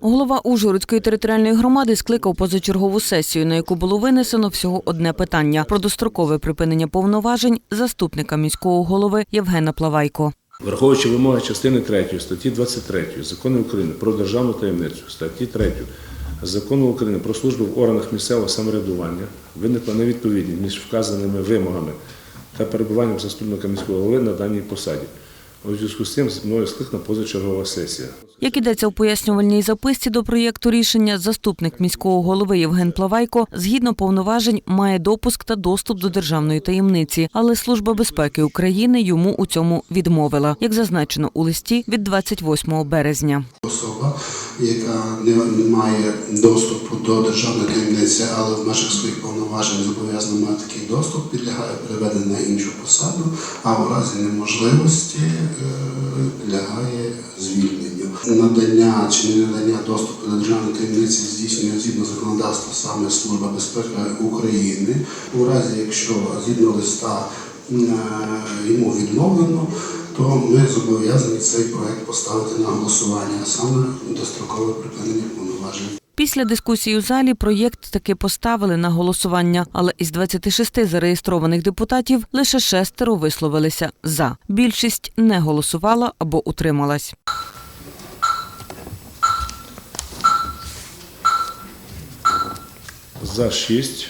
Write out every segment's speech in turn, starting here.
Голова Ужгородської територіальної громади скликав позачергову сесію, на яку було винесено всього одне питання про дострокове припинення повноважень заступника міського голови Євгена Плавайко. Враховуючи вимоги частини 3 статті 23 Закону України про державну таємницю, статті 3 Закону України про службу в органах місцевого самоврядування виникла невідповідність між вказаними вимогами та перебуванням заступника міського голови на даній посаді. У зв'язку з цим мною скликана позачергова сесія. Як ідеться у пояснювальній записці до проєкту рішення, заступник міського голови Євген Плавайко згідно повноважень має допуск та доступ до державної таємниці, але Служба безпеки України йому у цьому відмовила, як зазначено у листі від 28 березня. особа, яка не має доступу до державної таємниці, але в межах своїх повноважень зобов'язана мати такий доступ, підлягає переведення на іншу посаду, а в разі неможливості е, підлягає звільненню. Надання чи не надання доступу до державної таємниці здійснює згідно законодавства саме Служба безпеки України. У разі, якщо згідно листа е, йому відмовлено, то ми зобов'язані цей проект поставити на голосування, а саме дострокове припинення повноважень. Після дискусії у залі проєкт таки поставили на голосування, але із 26 зареєстрованих депутатів лише шестеро висловилися за. Більшість не голосувала або утрималась. За 6.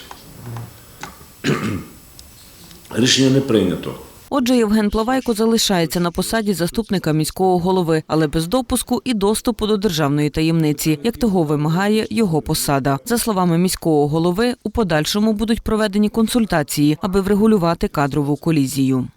Рішення не прийнято. Отже, Євген Плавайко залишається на посаді заступника міського голови, але без допуску і доступу до державної таємниці, як того вимагає його посада. За словами міського голови, у подальшому будуть проведені консультації, аби врегулювати кадрову колізію.